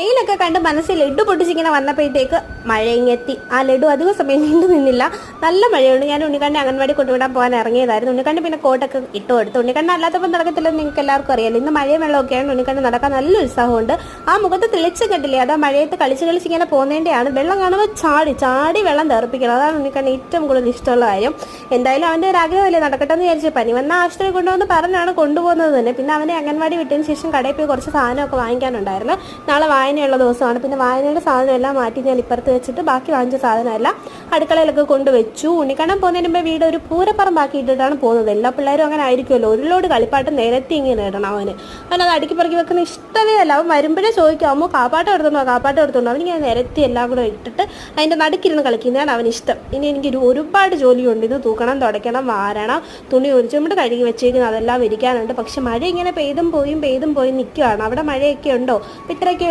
വെയിലൊക്കെ കണ്ട് മനസ്സിൽ ലഡു പൊട്ടിച്ചിങ്ങനെ വന്നപ്പോഴത്തേക്ക് മഴയെത്തി ആ ലഡു അധികം സമയം നീണ്ടു നിന്നില്ല. നല്ല മഴയുണ്ട്. ഞാൻ ഉണ്ണിക്കണ്ണെ അംഗൻവാടി കൊണ്ടുവിടാൻ പോകാൻ ഇറങ്ങിയതായിരുന്നു. ഉണ്ണിക്കണ്ണി പിന്നെ കോട്ടൊക്കെ ഇട്ട് കൊടുത്തു. ഉണ്ണിക്കണ്ണ അല്ലാത്തപ്പോൾ നടക്കത്തില്ലെന്ന് നിങ്ങൾക്ക് എല്ലാവർക്കും അറിയാലോ. ഇന്ന് മഴയും വെള്ളമൊക്കെയാണ്. ഉണ്ണിക്കണ്ണി നടക്കാൻ നല്ല ഉത്സാഹമുണ്ട്. ആ മുഖത്ത് തെളിച്ച് കണ്ടില്ലേ? അതാ മഴയത്ത് കളിച്ച് കളിച്ച് ഇങ്ങനെ പോകുന്നതിന്റെയാണ് വെള്ളം കാണുമ്പോൾ ചാടി ചാടി വെള്ളം തെറിപ്പിക്കണം. അതാണ് ഉണ്ണിക്കണ്ണി ഏറ്റവും കൂടുതൽ ഇഷ്ടമുള്ള കാര്യം. എന്തായാലും അവന്റെ ഒരു ആഗ്രഹമല്ലേ നടക്കട്ടെ എന്ന് വിചാരിച്ചു പനി വന്ന ആശുപത്രി കൊണ്ടുവന്ന് പറഞ്ഞാണ് കൊണ്ടുപോകുന്നത് തന്നെ. പിന്നെ അവനെ അംഗൻവാടി വിട്ടതിന് ശേഷം കടയിൽ പോയി കുറച്ച് സാധനമൊക്കെ വാങ്ങിക്കാനുണ്ടായിരുന്നു. നാളെ വായനയുള്ള ദിവസമാണ്. പിന്നെ വായനയുടെ സാധനം എല്ലാം മാറ്റി ഞാൻ ഇപ്പുറത്ത് വെച്ചിട്ട് ബാക്കി വാങ്ങിച്ച സാധനമെല്ലാം അടുക്കളയിലൊക്കെ കൊണ്ടുവച്ചു ഉണ്ണിക്കണ്ണം പോകുന്നതിന് മുമ്പ് വീട് ഒരു പൂരപ്പുറം ഇട്ടിട്ടാണ് പോകുന്നത്. എല്ലാ പിള്ളേരും അങ്ങനെ ആയിരിക്കുമല്ലോ. ഒരു ലോഡ് കളിപ്പാട്ട് നിരത്തി ഇങ്ങനെ ഇടണം അവന്. അവനത് അടുക്കി പറക്കി വെക്കുന്ന ഇഷ്ടമേ അല്ല. അവൻ വരുമ്പോഴേ ചോദിക്കും അമ്മ കാപ്പാട്ട് എടുത്തോണ്ടോ? കാപ്പാട്ട് എടുത്തോണ്ടോ? അവനിങ്ങനെ നിരത്തി എല്ലാം കൂടെ ഇട്ടിട്ട് അതിന്റെ നടുക്കിരുന്ന് കളിക്കുന്നതാണ് അവന് ഇഷ്ടം. ഇനി എനിക്ക് ഒരു ഒരുപാട് ജോലിയുണ്ട്. ഇത് തൂക്കണം തുടയ്ക്കണം വാരണം തുണി ഒരിച്ചുകൊണ്ട് കഴുകി വെച്ചേക്കുന്നത് അതെല്ലാം ഇരിക്കാനുണ്ട്. പക്ഷെ മഴ ഇങ്ങനെ പെയ്തും പോയും പെയ്തും പോയി നിൽക്കുകയാണ്. അവിടെ മഴയൊക്കെ ഉണ്ടോ? ഇത്രയൊക്കെ